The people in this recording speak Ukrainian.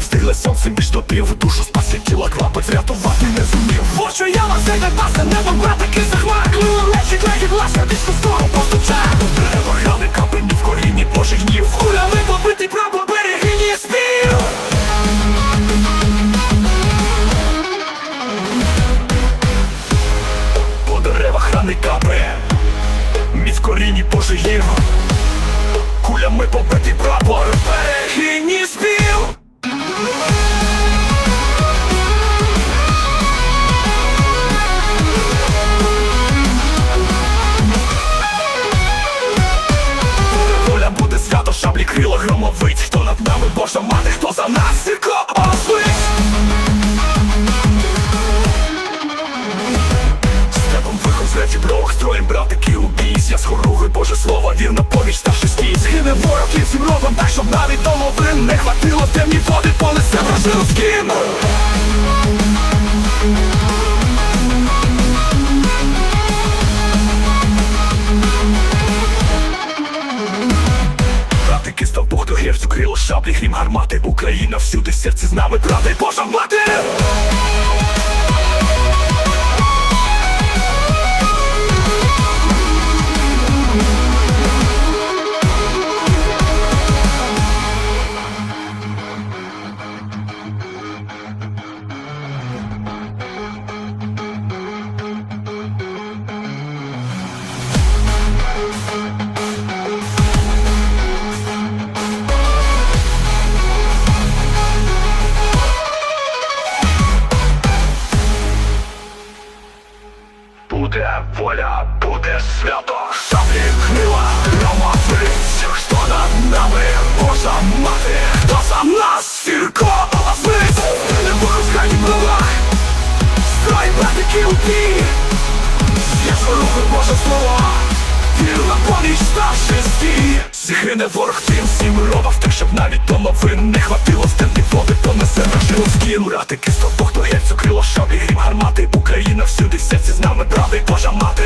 Стигле сонце між топів Душу спаси тіла клапець рятувати не зумів. Хочу я ласка дійсно рани капе. Міць корінні пожигів Кулями побитий прапор. Берегині спів. Воля буде свято, шаблі крила громовить Хто над нами Божа мати, хто за нас Виход брох, строєм братики у бійсь Я з хоруги Боже слово, вірна поміч ставши стійсь Гине ворог кінцем робом, так щоб навіть домовин Не хватило темні води, понесе вражину скин Братики став до герцю, крило шаблі, грім гармати. Україна всюди, серце з нами, правда й Божа мати Буде воля, буде свято, шаблі крила, грома фриць, хто над нами, Божа мати, хто за нас, сірко, лазниць, не випускай права, строй братики у бій, я рухи Боже слово, вірна поміч ставши стій, Зігрине ворог тим всім робав, так щоб навіть домовин не хватило з нашу скін, ратики, сто Бог то герцю, крило шаблі, грім гармати, Україна всюди, в серці з нами, правий Божа мати.